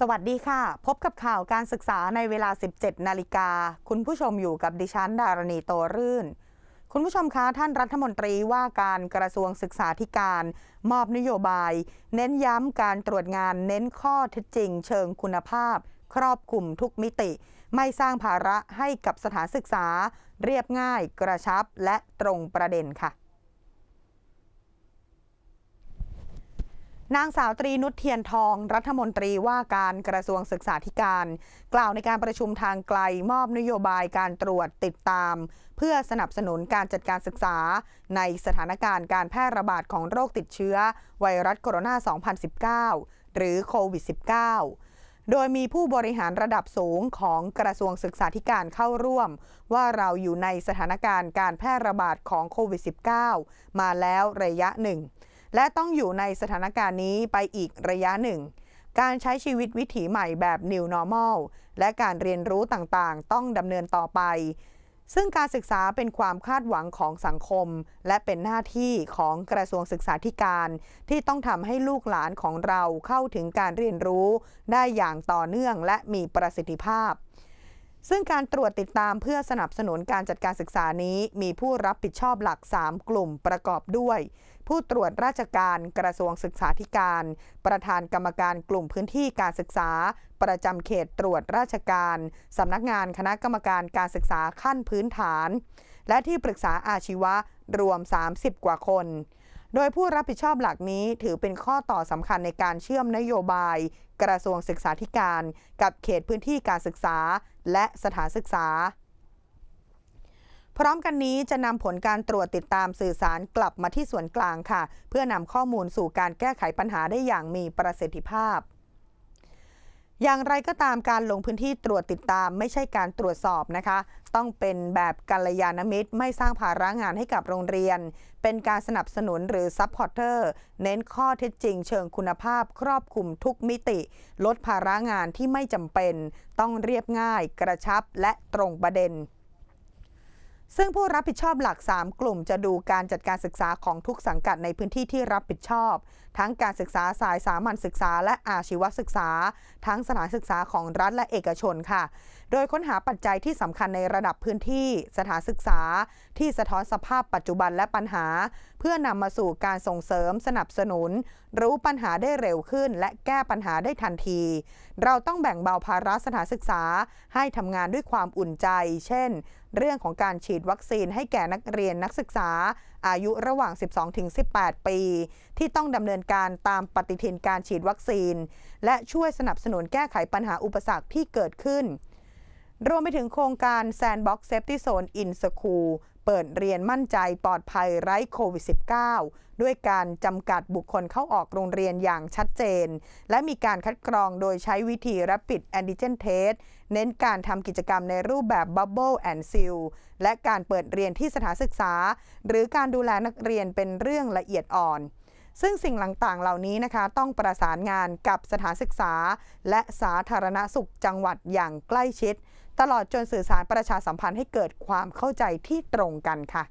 สวัสดีค่ะ พบกับข่าวการศึกษาในเวลา 17 นาฬิกา คุณผู้ชมอยู่กับดิฉันดารณีโตรื่น คุณผู้ชมคะท่านรัฐมนตรีว่าการกระทรวงศึกษาธิการ มอบนโยบาย เน้นย้ำการตรวจงานเน้นข้อเท็จจริง เชิงคุณภาพ ครอบคลุมทุกมิติ ไม่สร้างภาระให้กับสถานศึกษา เรียบง่าย กระชับและตรงประเด็นค่ะ นางสาวตรีนุชเทียนทอง รัฐมนตรีว่าการกระทรวงศึกษาธิการ กล่าวในการประชุมทางไกลมอบนโยบายการตรวจติดตาม เพื่อสนับสนุนการจัดการศึกษา ในสถานการณ์การแพร่ระบาดของโรคติดเชื้อ ไวรัสโคโรนา 2019 หรือโควิด -19 โดยมีผู้บริหารระดับสูงของกระทรวงศึกษาธิการเข้าร่วม ว่าเราอยู่ในสถานการณ์การแพร่ระบาดของโควิด -19 มาแล้วระยะหนึ่ง และต้องอยู่ในสถานการณ์นี้ไปอีกระยะหนึ่ง การใช้ชีวิตวิถีใหม่แบบ New Normal และการเรียนรู้ต่างๆ ต้องดำเนินต่อไป ซึ่งการศึกษาเป็นความคาดหวังของสังคม และเป็นหน้าที่ของกระทรวงศึกษาธิการ ที่ต้องทำให้ลูกหลานของเราเข้าถึงการเรียนรู้ ได้อย่างต่อเนื่องและมีประสิทธิภาพ ซึ่งการตรวจติดตามเพื่อสนับสนุนการจัดการศึกษานี้ มีผู้รับผิดชอบหลัก 3 กลุ่มประกอบด้วย ผู้ตรวจราชการกระทรวงศึกษาธิการ ประธานกรรมการกลุ่มพื้นที่การศึกษา ประจำเขตตรวจราชการสำนักงานคณะกรรมการการศึกษาขั้นพื้นฐาน และที่ปรึกษาอาชีวะรวม 30 กว่าคนโดยผู้รับผิดชอบหลักนี้ถือเป็นข้อต่อสำคัญในการเชื่อมนโยบาย กระทรวงศึกษาธิการ กับเขตพื้นที่การศึกษา และสถานศึกษา พร้อมกันนี้จะนำผลการตรวจติดตามสื่อสารกลับมาที่ส่วนกลางค่ะ เพื่อนำข้อมูลสู่การแก้ไขปัญหาได้อย่างมีประสิทธิภาพ อย่างไรก็ตามการลงพื้นที่ตรวจติดตามไม่ใช่การตรวจสอบนะคะ ต้องเป็นแบบกัลยาณมิตร ไม่สร้างภาระงานให้กับโรงเรียน เป็นการสนับสนุนหรือซัพพอร์เตอร์เน้นข้อเท็จจริงเชิงคุณภาพครอบคลุมทุกมิติ ลดภาระงานที่ไม่จำเป็น ต้องเรียบง่าย กระชับและตรงประเด็น ซึ่งผู้รับผิดชอบหลัก 3 กลุ่มจะดูการจัดการศึกษาของทุกสังกัดในพื้นที่ที่รับผิดชอบ ทั้งการศึกษาสายสามัญศึกษา และอาชีวศึกษา ทั้งสถานศึกษาของรัฐและเอกชนค่ะ โดยค้นหาปัจจัยที่สำคัญในระดับพื้นที่ สถานศึกษา ที่สะท้อนสภาพปัจจุบันและปัญหา เพื่อนำมาสู่การส่งเสริมสนับสนุน รู้ปัญหาได้เร็วขึ้น และแก้ปัญหาได้ทันที เราต้องแบ่งเบาภาระสถานศึกษา ให้ทำงานด้วยความอุ่นใจ เช่น เรื่องของการฉีดวัคซีนให้แก่นักเรียนนักศึกษา อายุระหว่าง 12-18 ปี ที่ต้องดำเนินการตามปฏิทินการฉีดวัคซีน และช่วยสนับสนุนแก้ไขปัญหาอุปสรรคที่เกิดขึ้น รวมไปถึงโครงการ Sandbox Safety Zone in School เปิดเรียนมั่นใจปลอดภัยไร้โควิด -19 ด้วยการจำกัดบุคคลเข้าออกโรงเรียนอย่างชัดเจน และมีการคัดกรองโดยใช้วิธี Rapid Antigen Test เน้นการทำกิจกรรมในรูปแบบ Bubble and Seal และการเปิดเรียนที่สถานศึกษา หรือการดูแลนักเรียนเป็นเรื่องละเอียดอ่อนซึ่งสิ่งต่างๆ เหล่านี้นะคะ ต้องประสานงานกับสถานศึกษา และสาธารณสุขจังหวัดอย่างใกล้ชิด ตลอดจนสื่อสารประชาสัมพันธ์ให้เกิดความเข้าใจที่ตรงกันค่ะ